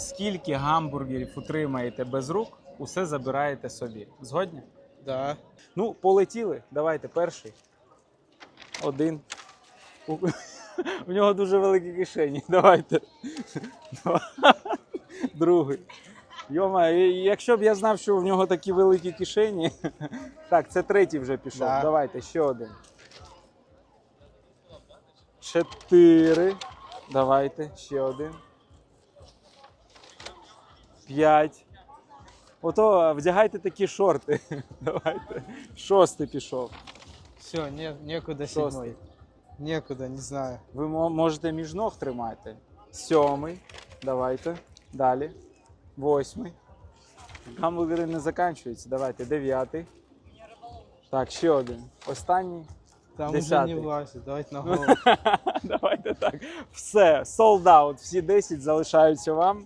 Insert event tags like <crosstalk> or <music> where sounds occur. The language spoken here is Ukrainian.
Скільки гамбургерів утримаєте без рук, усе забираєте собі. Згодні? Да. Ну, полетіли. Давайте перший. Один. У, <laughs> у нього дуже великі кишені. <laughs> Давайте. Два. <laughs> Другий. Йома, якщо б я знав, що в нього такі великі кишені. Так, це третій вже пішов. Да. Давайте ще один. Чотири. Давайте, ще один. П'ять. Ото вдягайте такі шорти. <laughs> Давайте. Шостий пішов. Все, не, некуда Шостий. седьмой. Некуда, не знаю. Ви мо- можете між ног тримати. Сьомий. Давайте. Далі. Восьмий. Гамбургери не закінчуються. Давайте. Дев'ятий. Так, ще один. Останній. Там Десятый. уже не влазит. Давайте на <laughs> голову. Давайте так. Все, sold out. Всі 10 залишаються вам.